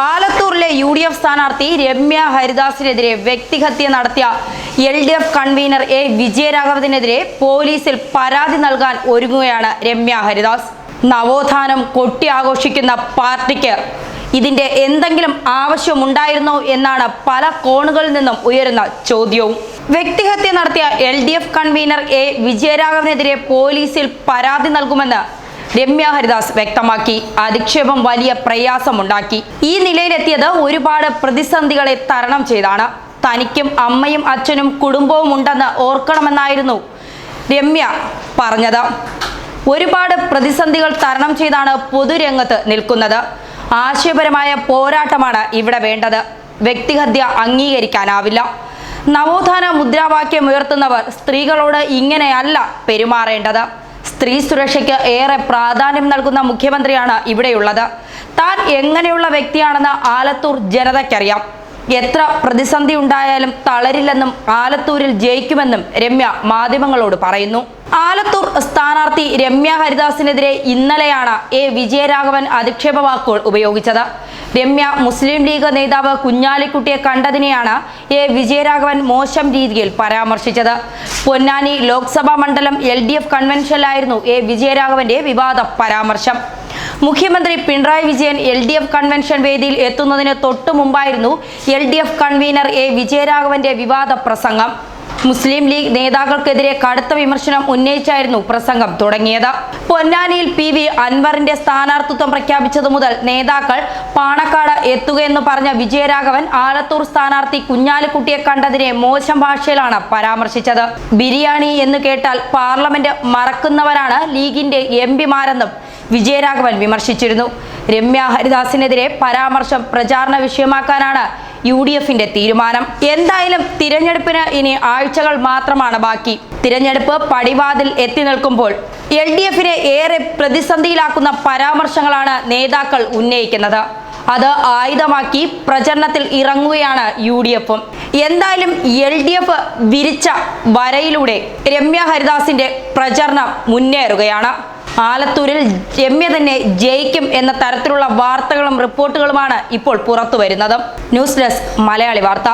ആലത്തൂരിലെ U D F സ്ഥാനാർത്ഥി രമ്യ ഹരിദാസിനെതിരെ വ്യക്തിഹത്യ നടത്തിയ L D F convener A വിജയരാഘവത്തിനെതിരെ പോലീസിൽ പരാതി നൽകാൻ ഒരുങ്ങുകയാണ് രമ്യ ഹരിദാസ്. നവോത്ഥാനം കൊട്ടി ആഘോഷിക്കുന്ന പാർട്ടിക്ക് ഇതിന്റെ എന്തെങ്കിലും ആവശ്യമുണ്ടായിരുന്നോ എന്നാണ് പല കോണുകളിൽ നിന്നും ഉയരുന്ന ചോദ്യവും. വ്യക്തിഹത്യ നടത്തിയ L D F convener A വിജയരാഘവനെതിരെ പോലീസിൽ പരാതി നൽകുമെന്ന് രമ്യ ഹരിദാസ് വ്യക്തമാക്കി. അധിക്ഷേപം വലിയ പ്രയാസമുണ്ടാക്കി. ഈ നിലയിലെത്തിയത് ഒരുപാട് പ്രതിസന്ധികളെ തരണം ചെയ്താണ്. തനിക്കും അമ്മയും അച്ഛനും കുടുംബവും ഉണ്ടെന്ന് ഓർക്കണമെന്നായിരുന്നു രമ്യ പറഞ്ഞത്. ഒരുപാട് പ്രതിസന്ധികൾ തരണം ചെയ്താണ് പൊതുരംഗത്ത് നിൽക്കുന്നത്. ആശയപരമായ പോരാട്ടമാണ് ഇവിടെ വേണ്ടത്. വ്യക്തിഹത്യ അംഗീകരിക്കാനാവില്ല. നവോത്ഥാന മുദ്രാവാക്യം ഉയർത്തുന്നവർ സ്ത്രീകളോട് ഇങ്ങനെയല്ല പെരുമാറേണ്ടത്. സ്ത്രീ സുരക്ഷയ്ക്ക് ഏറെ പ്രാധാന്യം നൽകുന്ന മുഖ്യമന്ത്രിയാണ് ഇവിടെയുള്ളത്. താൻ എങ്ങനെയുള്ള വ്യക്തിയാണെന്ന് ആലത്തൂർ ജനതയ്ക്കറിയാം. എത്ര പ്രതിസന്ധി ഉണ്ടായാലും തളരില്ലെന്നും ആലത്തൂരിൽ ജയിക്കുമെന്നും രമ്യ മാധ്യമങ്ങളോട് പറയുന്നു. ആലത്തൂർ സ്ഥാനാർത്ഥി രമ്യ ഹരിദാസിനെതിരെ ഇന്നലെയാണ് എ വിജയരാഘവൻ അധിക്ഷേപ വാക്കുകൾ ഉപയോഗിച്ചത്. രമ്യ മുസ്ലിം ലീഗ് നേതാവ് കുഞ്ഞാലിക്കുട്ടിയെ കണ്ടതിനെയാണ് എ വിജയരാഘവൻ മോശം രീതിയിൽ പരാമർശിച്ചത്. പൊന്നാനി ലോക്സഭാ മണ്ഡലം എൽ ഡി എഫ് കൺവെൻഷനിലായിരുന്നു എ വിജയരാഘവന്റെ വിവാദ പരാമർശം. മുഖ്യമന്ത്രി Pinarayi Vijayan L D F convention വേദിയിൽ എത്തുന്നതിന് തൊട്ടു മുമ്പായിരുന്നു L D F convener A വിജയരാഘവന്റെ വിവാദ പ്രസംഗം. മുസ്ലിം ലീഗ് നേതാക്കൾക്കെതിരെ കടുത്ത വിമർശനം ഉന്നയിച്ചായിരുന്നു പ്രസംഗം തുടങ്ങിയത്. പൊന്നാനിയിൽ പി വി അൻവറിന്റെ സ്ഥാനാർത്ഥിത്വം പ്രഖ്യാപിച്ചതു മുതൽ നേതാക്കൾ പാണക്കാട് എത്തുകയെന്ന് പറഞ്ഞ വിജയരാഘവൻ ആലത്തൂർ സ്ഥാനാർത്ഥി കുഞ്ഞാലിക്കുട്ടിയെ കണ്ടതിനെ മോശം ഭാഷയിലാണ് പരാമർശിച്ചത്. ബിരിയാണി എന്ന് കേട്ടാൽ പാർലമെന്റ് മറക്കുന്നവരാണ് ലീഗിന്റെ എം പിമാരെന്നും വിജയരാഘവൻ വിമർശിച്ചിരുന്നു. രമ്യ ഹരിദാസിനെതിരെ പരാമർശം പ്രചാരണ വിഷയമാക്കാനാണ് യു ഡി എഫിന്റെ തീരുമാനം. എന്തായാലും തിരഞ്ഞെടുപ്പിന് ഇനി ആഴ്ചകൾ മാത്രമാണ് ബാക്കി. തിരഞ്ഞെടുപ്പ് പടിവാതിൽ എത്തി നിൽക്കുമ്പോൾ എൽ ഡി എഫിനെ ഏറെ പ്രതിസന്ധിയിലാക്കുന്ന പരാമർശങ്ങളാണ് നേതാക്കൾ ഉന്നയിക്കുന്നത്. അത് ആയുധമാക്കി പ്രചരണത്തിൽ ഇറങ്ങുകയാണ് യു ഡി എഫും എന്തായാലും എൽ ഡി എഫ് വിരിച്ച വരയിലൂടെ രമ്യ ഹരിദാസിന്റെ പ്രചരണം മുന്നേറുകയാണ്. ആലത്തൂരിൽ രമ്യ തന്നെ ജയിക്കും എന്ന തരത്തിലുള്ള വാർത്തകളും റിപ്പോർട്ടുകളുമാണ് ഇപ്പോൾ പുറത്തു വരുന്നത് ന്യൂസ് ഡെസ്ക് മലയാളി വാർത്ത.